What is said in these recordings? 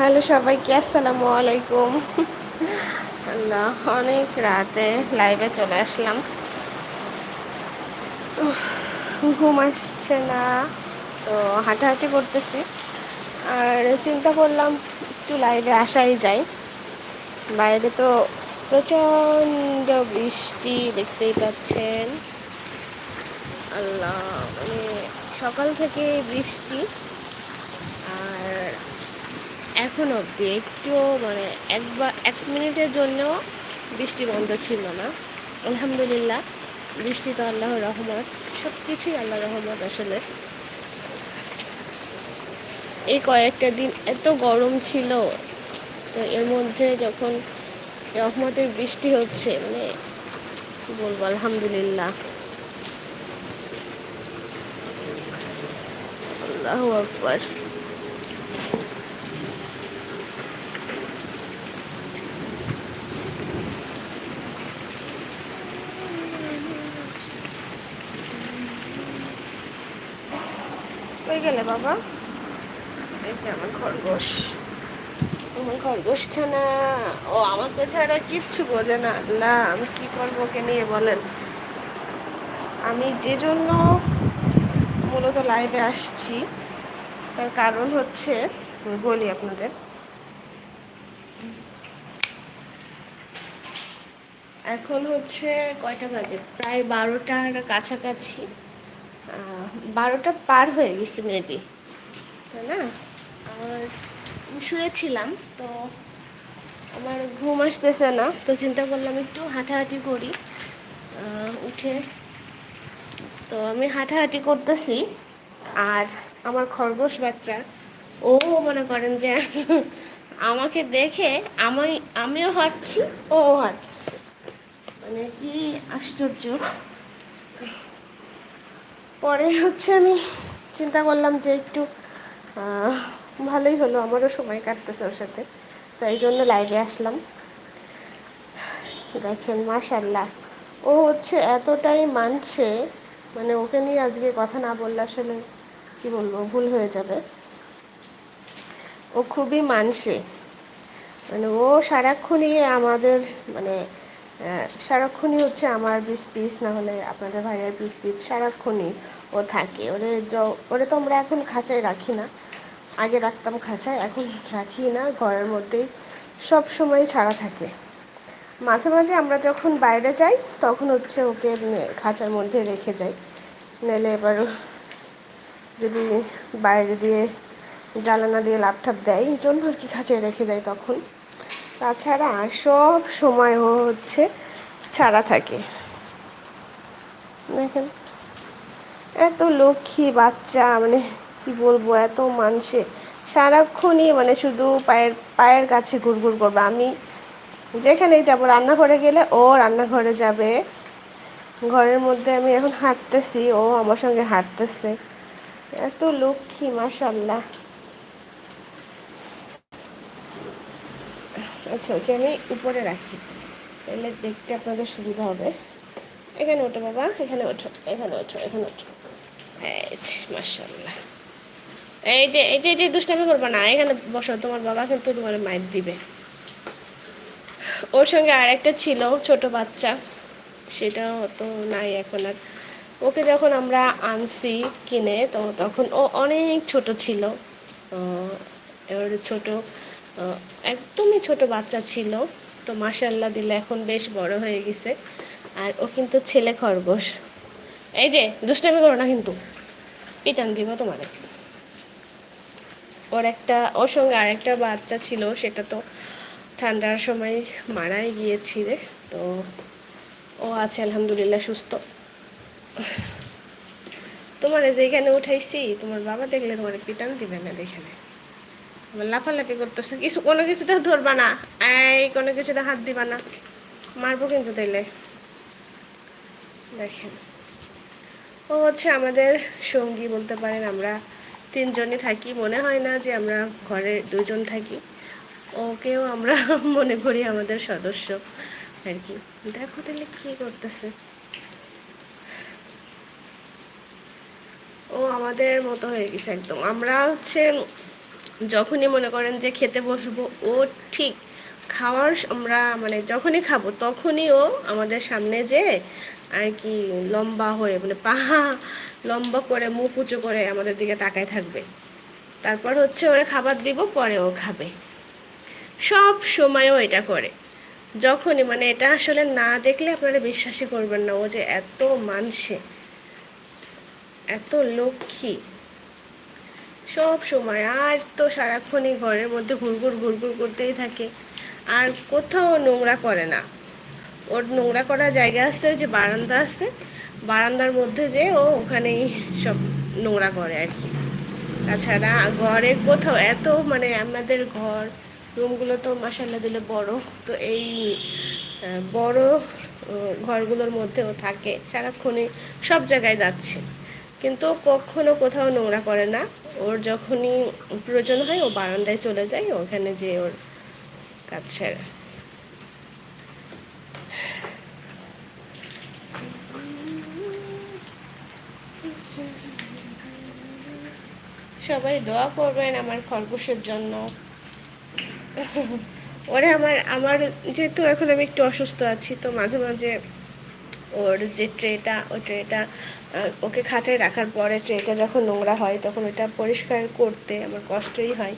Hello সবাইকে, আসসালামু আলাইকুম। আল্লাহ, অনেক রাতে লাইভে চলে আসলাম। ঘুম আসছে না, তো হাঁটাহাঁটি করতেছি। আর চিন্তা করলাম একটু লাইভে আসাই যায়। বাইরে তো প্রচণ্ড বৃষ্টি দেখতেই পাচ্ছেন। আল্লাহ মানে সকাল থেকে বৃষ্টি। এখন অবধি একটু মানে একবার, এক মিনিটের জন্য বৃষ্টি বন্ধ ছিল না। আলহামদুলিল্লাহ, বৃষ্টি তো আল্লাহর রহমত সব কিছুই আল্লাহ রহমত আসলে। এই কয়েকটা দিন এত গরম ছিল, তো এর মধ্যে যখন রহমতের বৃষ্টি হচ্ছে মানে বলব, আলহামদুলিল্লাহ। আল্লাহ আকবর। কই গেলে বাবা? এই যে আমার খরগোশ। আমার খরগোশ ছানা। ও আমাকে ছাড়া কিচ্ছু বোঝে না। আল্লাহ, আমি কি করব ওকে নিয়ে বলেন। আমি যে জন্য মূলত লাইভে আসছি, তার কারণ হচ্ছে বলি আপনাদের। এখন হচ্ছে কয়টা বাজে? প্রায় বারোটার কাছাকাছি। বারোটা পার হয়ে গেছে মেবি তাই না? আর শুয়েছিলাম, তো আমার ঘুম আসতেছে না, তো চিন্তা করলাম একটু হাঁটাহাঁটি করি। উঠে তো আমি হাঁটাহাঁটি করতেছি, আর আমার খরগোশ বাচ্চা, ও মনে করেন যে আমাকে দেখে আমি, আমিও হাঁটছি, ও হাঁটছে। মানে কি আশ্চর্য। পরে হচ্ছে আমি চিন্তা করলাম যে একটু ভালোই হলো, আমারও সময় কাটতেছে ওর সাথে। তাই জন্য লাইভে আসলাম। দেখেন মাশাল্লাহ ও হচ্ছে এতটাই মানছে মানে ওকে নিয়ে আজকে কথা না বললে আসলে কি বলব, ভুল হয়ে যাবে। ও খুবই মানছে মানে ও সারাক্ষণই আমাদের মানে সারাক্ষণই হচ্ছে আমার পিস পিস না হলে আপনাদের ভাইয়ের পিস পিস সারাক্ষণই ও থাকে। ওরে ওরে তো আমরা এখন খাঁচায় রাখি না। আগে রাখতাম খাঁচায়, এখন রাখি না, ঘরের মধ্যেই সব সময় ছাড়া থাকে। মাঝে মাঝে আমরা যখন বাইরে যাই, তখন হচ্ছে ওকে খাঁচার মধ্যে রেখে যাই। নাহলে এবার যদি বাইরে দিয়ে জ্বালানা দিয়ে লাপঠাপ দেয়, এই জন্য আর কি খাঁচায় রেখে যায় তখন। তাছাড়া সব সময় ও হচ্ছে ছাড়া থাকে। দেখেন, এত লক্ষ্মী বাচ্চা মানে কি বলব, এত মানুষে সারাক্ষণই মানে শুধু পায়ের পায়ের কাছে ঘুরঘুর করবে। আমি যেখানেই যাব, রান্নাঘরে গেলে ও রান্নাঘরে যাবে। ঘরের মধ্যে আমি এখন হাঁটতেছি, ও আমার সঙ্গে হাঁটতেছে। এত লক্ষ্মী মাশাল্লাহ আচ্ছা ওকে আমি উপরে রাখি। তাহলে দেখতে আপনাদের সুবিধা হবে। এখানে ওঠো বাবা, এখানে ওঠো এখানে ওঠো এখানে ওঠো। এই যে এই যে এই যে এই যে, দুষ্টামি করবে না, এখানে বসো, তোমার বাবা কিন্তু তোমার মায়ের দিবে। ওর সঙ্গে আরেকটা ছিল, ছোট বাচ্চা। সেটাও তো নাই এখন আর। ওকে যখন আমরা আনছি কিনে, তো তখন ও অনেক ছোট ছিল। এবার ছোট একদমই ছোট বাচ্চা ছিল, তো মাসাল্লাহ দিলে এখন বেশ বড় হয়ে গেছে। আর ও কিন্তু ছেলে খরগোশ। এই যে, দুষ্টামি করো না কিন্তু। পিটান দিব তোমার। ওর একটা, ওর সঙ্গে আরেকটা বাচ্চা ছিল, সেটা তো ঠান্ডার সময় মারাই গিয়েছিল তো ও আছে, আলহামদুলিল্লাহ সুস্থ। তোমার যেখানে উঠাইছি, তোমার বাবা দেখলে তোমার পিটান দিবে না আবার লাফালাফি করতেছে। কিছু, কোনো কিছুতে ধরবা না। এই, কোনো কিছুতে হাত দিবা না। মারবো কিন্তু তাইলে। দেখেন। ও হচ্ছে আমাদের সঙ্গী বলতে পারেন, আমরা তিনজনই থাকি। মনে হয় না যে আমরা ঘরে দুজন থাকি। ওকেও আমরা মনে করি আমাদের সদস্য আর কি। দেখো তাহলে কি করতেছে। ও আমাদের মতো হয়ে গেছে একদম। আমরা হচ্ছে যখনই মনে করেন যে খেতে বসবো, ও ঠিক খাওয়ার আমরা মানে যখনই খাব তখনই ও আমাদের সামনে যে আর কি লম্বা হয়ে মানে পাহা লম্বা করে মুখ উঁচু করে আমাদের দিকে তাকায় থাকবে। তারপর হচ্ছে ওরা খাবার দিব, পরে ও খাবে। সব সময়ও এটা করে। যখনই মানে এটা আসলে না দেখলে আপনারা বিশ্বাসই করবেন না, ও যে এত মানসে, এত লক্ষ্মী। সব সময়। আর তো সারাক্ষণই ঘরের মধ্যে ঘুরঘুর ঘুরঘুর করতেই থাকে। আর কোথাও নোংরা করে না। ওর নোংরা করার জায়গা আছে যে বারান্দা আছে। বারান্দার মধ্যে যে ও ওখানেই সব নোংরা করে আর কি। তাছাড়া ঘরের কোথাও এত মানে আমাদের ঘর, রুমগুলো তো মাসাল্লা দিলে বড়। তো এই বড় ঘরগুলোর মধ্যেও থাকে। সারাক্ষণই সব জায়গায় যাচ্ছে। কিন্তু কখনো কোথাও নোংরা করে না। ওর যখনই প্রয়োজন হয় ও বারান্দায় চলে যায়, ওখানে যে ওর কাজ সেরে। সবাই দোয়া করবেন আমার খরগোশের জন্য। ওরে আমার আমার যেহেতু এখন আমি একটু অসুস্থ আছি, তো মাঝে মাঝে ওর যে ট্রেটা ওই ট্রেটা ওকে খাঁচায় রাখার পরে ট্রেটা যখন নোংরা হয় তখন ওটা পরিষ্কার করতে আমার কষ্টই হয়।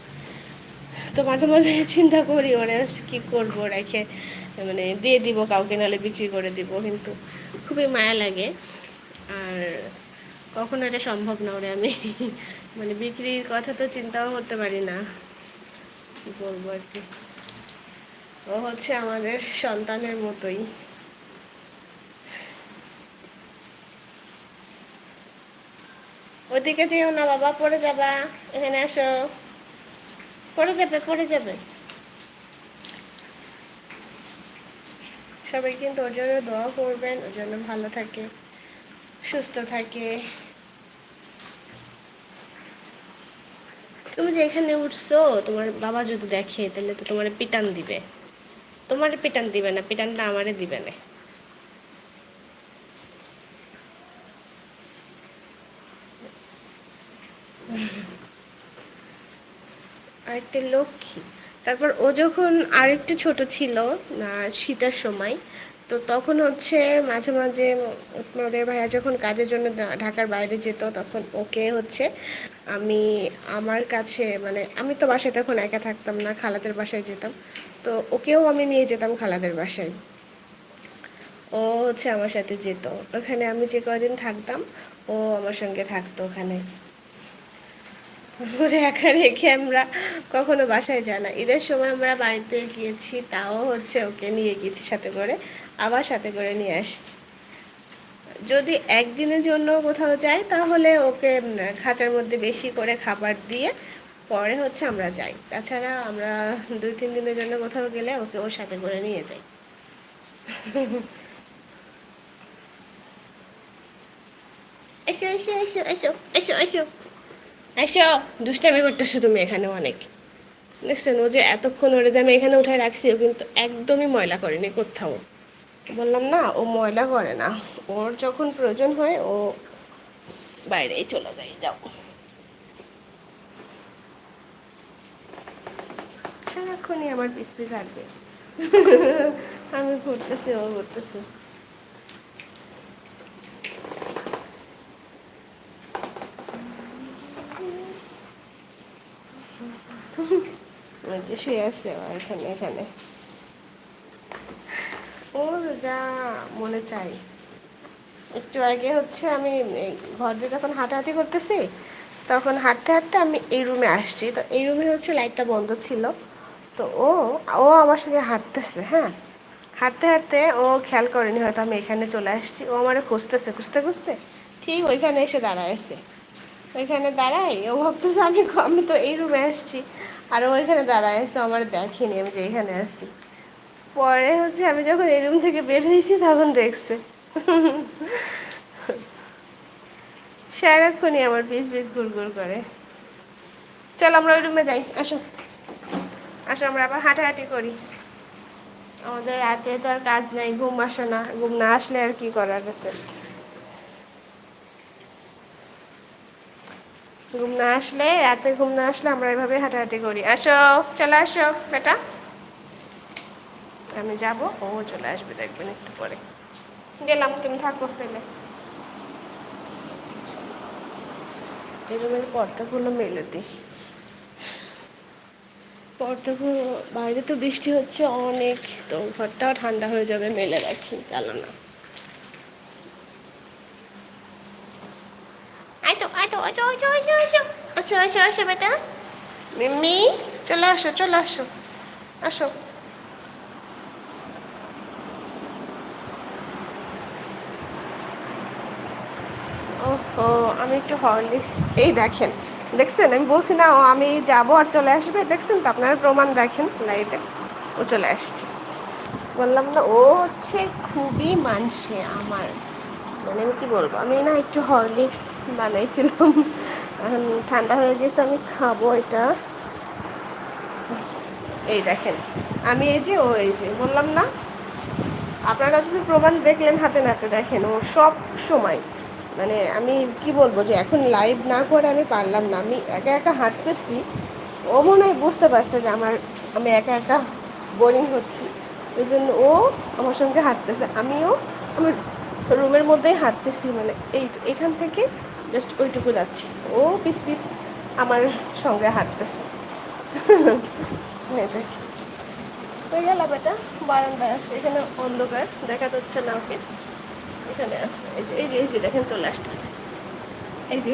তো মাঝে মাঝে চিন্তা করি, ওরা কী করব, রেখে মানে দিয়ে দিব কাউকে, নাহলে বিক্রি করে দিব, কিন্তু খুবই মায়া লাগে। আর কখনো এটা সম্ভব না ওরে আমি। মানে বিক্রির কথা তো চিন্তাও করতে পারি না। কী বলব আর কি? ও হচ্ছে আমাদের সন্তানের মতোই। ওদিকে যেও না বাবা, পড়ে যাবা। এখানে আসো। পড়ে যাবে পড়ে যাবে। সবাই কিন্তু ওর জন্য দোয়া করবেন, ওর জন্য ভালো থাকে, সুস্থ থাকে। তুমি যে এখানে উঠছো, তোমার বাবা যদি দেখে, তাহলে তো তোমার পিটান দিবে। তোমার পিটান দিবে না, পিটানটা আমারে দিবে না। আরেকটা লক্ষ্মী। তারপর ও যখন আরেকটু ছোট ছিল শীতের সময়, তো তখন হচ্ছে মাঝে মাঝে ওদের ভাইয়া যখন কাজের জন্য ঢাকার বাইরে যেত, তখন ওকে হচ্ছে আমি আমার কাছে মানে আমি তো বাসায় তখন একা থাকতাম না, খালাদের বাসায় যেতাম, তো ওকেও আমি নিয়ে যেতাম খালাদের বাসায়। ও হচ্ছে আমার সাথে যেত। ওখানে আমি যে কদিন থাকতাম, ও আমার সঙ্গে থাকতো ওখানে। ওরে একা রেখে আমরা কখনো বাসায় যাই না। ঈদের সময় আমরা বাড়িতে গিয়েছি, তাও হচ্ছে ওকে নিয়ে গেছি সাথে করে, আবার সাথে করে নিয়ে আসছি। যদি একদিনের জন্য কোথাও যাই, তাহলে ওকে খাঁচার মধ্যে বেশি করে খাবার দিয়ে পরে হচ্ছে আমরা যাই। তাছাড়া আমরা দুই, তিন দিনের জন্য কোথাও গেলে ওকে ওর সাথে করে নিয়ে যাই। এসো এসো এসো এসো এসো এসো। এসো, দুষ্টামি করতেছো তুমি এখানে অনেক। দেখছেন, ও যে এতক্ষণ ওরে যে আমি এখানে উঠে রাখছি, ও কিন্তু একদমই ময়লা করেনি কোথাও। বললাম, না, ও ময়লা করে না। ওর যখন প্রয়োজন হয়, ও বাইরেই চলে যায়, যাও। সারাক্ষণই আমার পিস পিস থাকবে আমি ঘুরতেছি, ও ঘুরতেছে। যে শুয়ে আছে এখানে এখানে। ওর যা মনে চাই। একটু আগে হচ্ছে আমি ঘর দিয়ে যখন হাঁটাহাঁটি করতেছি, তখন হাঁটতে হাঁটতে আমি এই রুমে আসছি। তো এই রুমে হচ্ছে লাইটটা বন্ধ ছিল। তো ও ও আমার সঙ্গে হাঁটতেছে হ্যাঁ? হাঁটতে হাঁটতে ও খেয়াল করেনি হয়তো আমি এখানে চলে আসছি। ও আমার খুঁজতেছে, খুঁজতে খুঁজতে ঠিক ওইখানে এসে দাঁড়ায়ছে ওইখানে দাঁড়াই ও ভাবতেছে আমি আমি তো এই রুমে আসছি। আর ওইখানে দাঁড়ায় আছে আমার দেখিনি, আমি যে এখানে আছি। পরে হচ্ছে আমি যখন এই রুম থেকে বের হয়েছি, তখন দেখছে। সারাক্ষণই আমার পিস পিস ঘুরঘুর করে। চল আমরা ওই রুমে যাই, আসো। আসো, আমরা আবার হাঁটাহাঁটি করি। আমাদের রাতে তো আর কাজ নাই, ঘুম আসে না, ঘুম না আসলে আর কি করার আছে? ঘুম না আসলে, রাতে ঘুম না আসলে আমরা এভাবে হাঁটাহাঁটি করি। আসো, চলে আসো, বেটা। আমি যাব, ও চলে আসবে, দেখবেন একটু পরে। গেলাম, তুমি থাকো তাহলে। এই রুমের পর্দাগুলো মেলে দিই। পর্দাগুলো, বাইরে তো বৃষ্টি হচ্ছে অনেক, তো ঘরটাও ঠান্ডা হয়ে যাবে, মেলে রাখি চালো না আয় তো আয় তো আয় তো আয় তো আয় তো আয় তো আসো আসো আসো বেটা মিম্মি চলে আসো চলে আসো আসো ওহো, আমি একটু হরলিক্স। এই দেখেন, দেখছেন? আমি বলছি না, ও আমি যাব আর চলে আসবে। দেখছেন তো? আপনারা প্রমাণ দেখেন লাইটে। ও চলে আসছে। বললাম না, ও হচ্ছে খুবই মানসে আমার। মানে আমি কি বলব? আমি না একটু হরলিক্স বানাইছিলাম। ঠান্ডা হয়ে গেছে, আমি খাব এটা। এই দেখেন, আমি এই যে, ও এই যে, বললাম না? আপনারা যদি প্রমাণ দেখলেন হাতে নাতে, দেখেন, ও সব সময় মানে আমি কি বলব যে এখন লাইভ না করে আমি পারলাম না। আমি একা একা হাঁটতেছি, ও মনে হয় বুঝতে পারছে যে আমার, আমি একা একা বোরিং হচ্ছি। ওই জন্য ও আমার সঙ্গে হাঁটতেছে, আমিও আমার রুমের মধ্যেই হাঁটতেছি মানে এই এখান থেকে জাস্ট ওইটুকু যাচ্ছি। ও পিস পিস আমার সঙ্গে হাঁটতেছে। হয়ে গেল বেটা বারান্দায় আছে। এখানে অন্ধকার দেখা যাচ্ছে না ওকে। এখানে আছে। এই যে এই যে এই যে দেখেন চলে আসতেছে। এই যে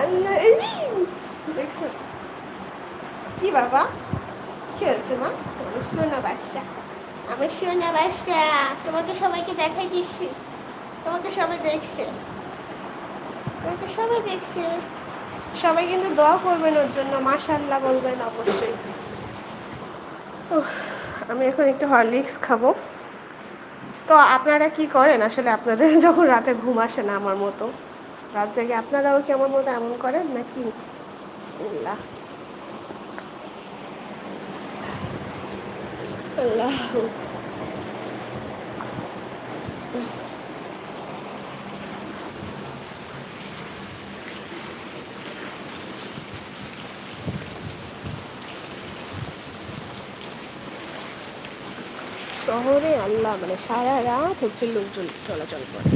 আল্লাহ, এই যে। দেখছেন? কি বাবা? কি হয়েছে মা? শোনা বাচ্চা আমার সোনা বাচ্চা তোমাকে সবাইকে দেখাই দিচ্ছি। তোমাকে সবাই দেখছে। তোমাকে সবাই দেখছে। সবাই কিন্তু দোয়া করবেন ওর জন্য মাশাল্লাহ বলবেন অবশ্যই। আমি এখন একটু হরলিক্স খাব। তো আপনারা কি করেন? আসলে আপনাদের যখন রাতে ঘুম আসে না আমার মতো। রাত জাগে আপনারাও কি আমার মতো এমন করেন? নাকি? বিসমিল্লাহ। আল্লাহ। শহরে আল্লাহ মানে সারা রাত হচ্ছে লোকজন চলাচল করে।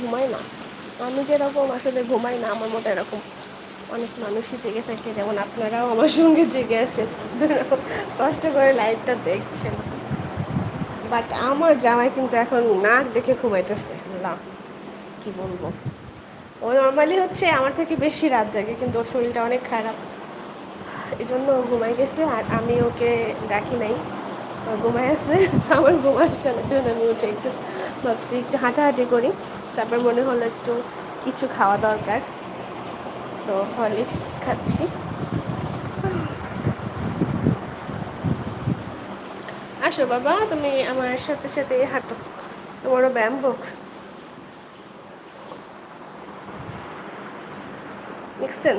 ঘুমাই না। আমি যেরকম আসলে ঘুমাই না, আমার মতো এরকম অনেক মানুষই জেগে থাকে, যেমন আপনারাও আমার সঙ্গে জেগে আছেন। কষ্ট করে লাইভটা দেখছেন। বাট আমার জামাই কিন্তু এখন নাক দেখে ঘুমাইতেছে। না কি বলব? ও নর্মালি হচ্ছে আমার থেকে বেশি রাত জাগে, কিন্তু ওর শরীরটা অনেক খারাপ। এই জন্য ও ঘুমাই গেছে, আর আমি ওকে ডাকি নাই। ঘুমাই আছে, আমার ঘুম আসছে না জন্য আমি উঠে একটু ভাবছি, একটু হাঁটাহাঁটি করি। তারপর মনে হলো একটু কিছু খাওয়া দরকার। তো হরলিক্স খাচ্ছি। আসো বাবা, তুমি আমার সাথে সাথে হাঁটো। তোমারও ব্যায়াম হোক। দেখছেন?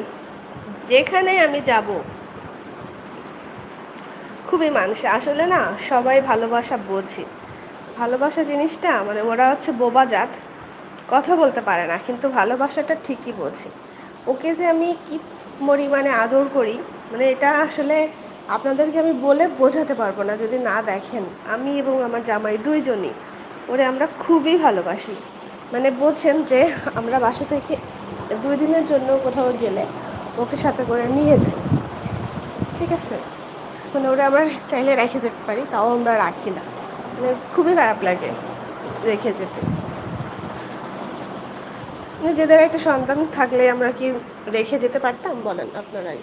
যেখানে আমি যাব, খুবই মানুষ। আসলে না, সবাই ভালোবাসা বোঝে। ভালোবাসা জিনিসটা মানে ওরা হচ্ছে বোবা জাত, কথা বলতে পারে না, কিন্তু ভালোবাসাটা ঠিকই বোঝে। ওকে যে আমি কি পরিমাণে আদর করি মানে এটা আসলে আপনাদেরকে আমি বলে বোঝাতে পারব না যদি না দেখেন। আমি এবং আমার জামাই দুইজনই, ওরে আমরা খুবই ভালোবাসি। মানে বোঝেন যে আমরা বাসা থেকে দুই দিনের জন্য কোথাও গেলে ওকে সাথে করে নিয়ে যাই। ঠিক আছে? মানে ওরা আমরা চাইলে রেখে যেতে পারি, তাও আমরা রাখি না। মানে খুবই খারাপ লাগে রেখে যেতে। নিজেদের একটা সন্তান থাকলে আমরা কি রেখে যেতে পারতাম? বলেন আপনারাই।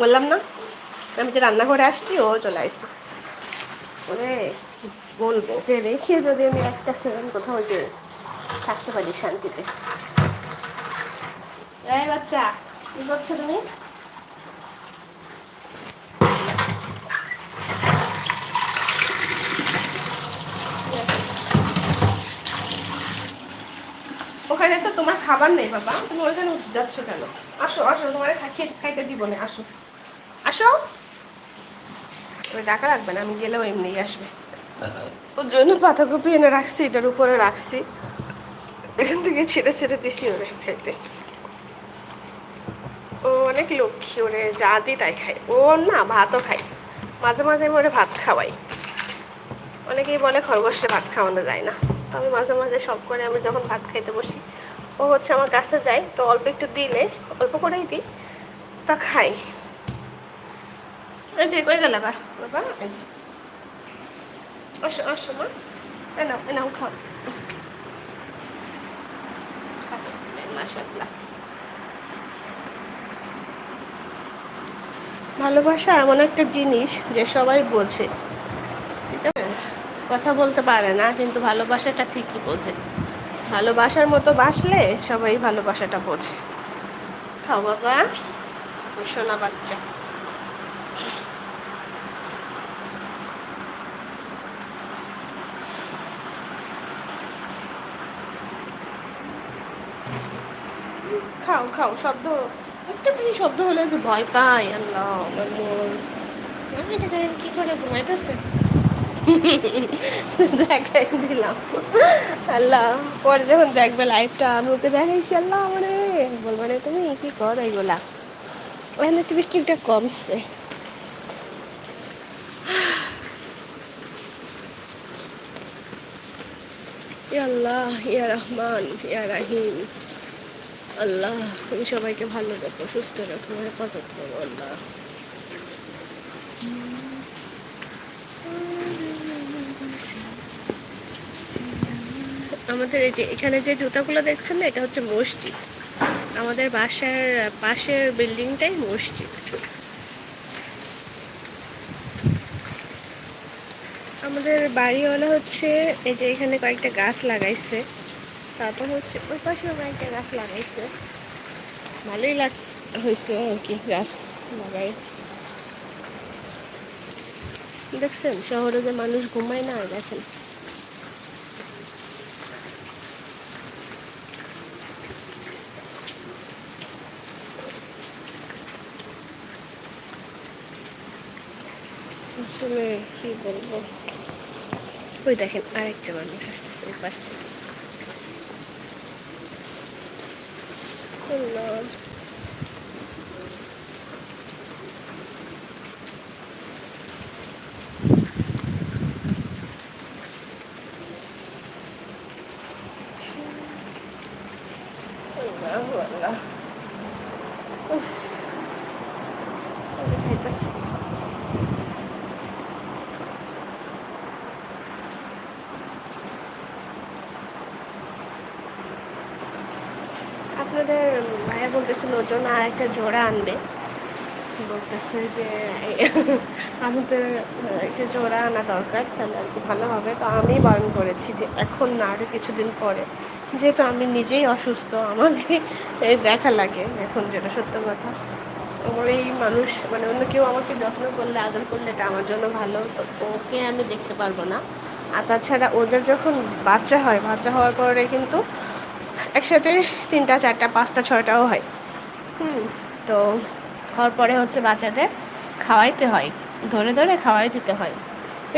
বললাম না, আমি যে রান্নাঘরে আসছি, ও চলে আসছে ওরে বলব ওকে রেখে যদি আমি একটা সেকেন্ড কোথাও যে থাকতে পারি শান্তিতে। বাচ্চা, কি করছ তুমি? ওখানে তো তোমার খাবার নেই, বাবা। তুমি ওইখানে যাচ্ছ কেন? আসো আসো, তোমার খাইতে দিব না, আসো। আসো। ডাকা রাখবে না, আমি গেলেও এমনিই আসবে। ওর জন্য পাতাকপি এনে রাখছি, এটার উপরে রাখছি। এখান থেকে ছেড়ে ছেড়ে দিছি ওরে খাইতে ও অনেক লক্ষ্মী, ওরে যা দিই তাই খায় ও না, ভাতও খায় মাঝে মাঝে আমি ওরে ভাত খাওয়াই। অনেকেই বলে খরগোশে ভাত খাওয়ানো যায় না। তো আমি মাঝে মাঝে সব করে আমি যখন ভাত খাইতে বসি, ও হচ্ছে আমার কাছে যায়, তো অল্প একটু দিলে, অল্প করেই দিই, তা খাই। এই যে, কই গেলে বা? বাবা, এই আসো আসো মা। এনাও এনাও খাও। ভালোবাসা এমন একটা জিনিস যে সবাই বোঝে। ঠিক আছে? কথা বলতে পারে না, কিন্তু ভালোবাসাটা ঠিকই বোঝে। ভালোবাসার মতো বাসলে সবাই ভালোবাসাটা বোঝে। খাও বাবা। সোনা বাচ্চা। খাও খাও, শব্দ। একটুখানি শব্দ হলে যে ভয় পাই, আল্লাহ আমার মন করে ঘুমাইতেছে? দেখাই দিলাম। আল্লাহ, পরে যখন দেখবে আমি ওকে দেখাইছি, আল্লাহ বলব না তুমি কি করো এখানে একটু বৃষ্টিটা কমছে। আল্লাহ, ইয়া রহমান, ইয়া রাহিম। আল্লাহ, তুমি সবাইকে ভালো রেখো সুস্থ রাখো হেফাজত করো, আল্লাহ। আমাদের এই যে, এখানে যে জুতাগুলো দেখছেন না, এটা হচ্ছে মসজিদ। আমাদের বাসার পাশের বিল্ডিংটাই মসজিদ। আমাদের বাড়িওয়ালা হচ্ছে, এই যে এখানে কয়েকটা গাছ লাগাইছে। তারপর হচ্ছে ওই পাশে পাশেও কয়েকটা গাছ লাগাইছে। ভালোই লাগ, হয়েছে আর কি গাছ লাগাই। দেখছেন, শহরে যে মানুষ ঘুমায় না, দেখেন। আসলে কি বলব? ওই দেখেন আরেকটা মানুষ আসতেছে পাশ থেকে। আল্লাহ আল্লাহু আল্লাহ উফ আমি খাইতেছি আপনাদের বলতেছিল ওজন আর একটা জোড়া আনবে। বলতেছে যে, আমাদের একটা জোড়া আনা দরকার, তাহলে আর কি ভালো হবে। তো আমি বারণ করেছি যে, এখন না আরও কিছুদিন পরে। যেহেতু আমি নিজেই অসুস্থ, আমাকে দেখা লাগে, এখন যেটা সত্য কথা। আমার এই মানুষ মানে অন্য কেউ আমাকে যত্ন করলে, আদর করলে, এটা আমার জন্য ভালো। তো ওকে আমি দেখতে পারব না। আর তাছাড়া ওদের যখন বাচ্চা হয়, বাচ্চা হওয়ার পরে কিন্তু একসাথে তিনটা, চারটা, পাঁচটা, ছয়টাও হয়। হুম। তো হওয়ার পরে হচ্ছে বাচ্চাদের খাওয়াইতে হয়, ধরে ধরে খাওয়াই দিতে হয়।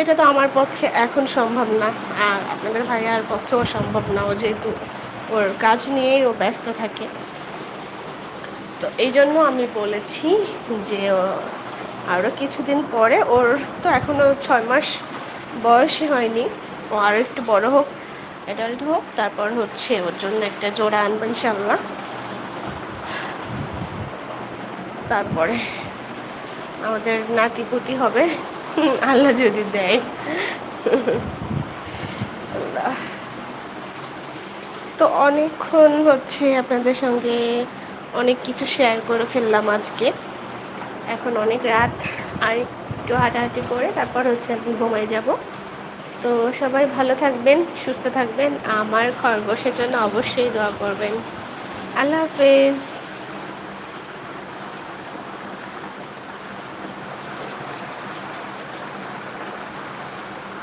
এটা তো আমার পক্ষে এখন সম্ভব না, আর আপনাদের ভাইয়ার পক্ষেও সম্ভব না, ও যেহেতু ওর কাজ নিয়েই ও ব্যস্ত থাকে। তো এই জন্য আমি বলেছি যে আরও কিছুদিন পরে, ওর তো এখনও ছয় মাস বয়সই হয়নি, ও আরও একটু বড় হোক অ্যাডাল্ট হোক, তারপর হচ্ছে ওর জন্য একটা জোড়া আনব ইনশাল্লাহ তারপরে আমাদের নাতিপুতি হবে। আল্লাহ যদি দেয়। তো অনেকক্ষণ হচ্ছে আপনাদের সঙ্গে অনেক কিছু শেয়ার করে ফেললাম আজকে। এখন অনেক রাত, আর একটু হাঁটাহাঁটি করে তারপর হচ্ছে আমি ঘুমাই যাব। তো সবাই ভালো থাকবেন, সুস্থ থাকবেন। আমার খরগোশের জন্য অবশ্যই দোয়া করবেন। আল্লাহ হাফেজ।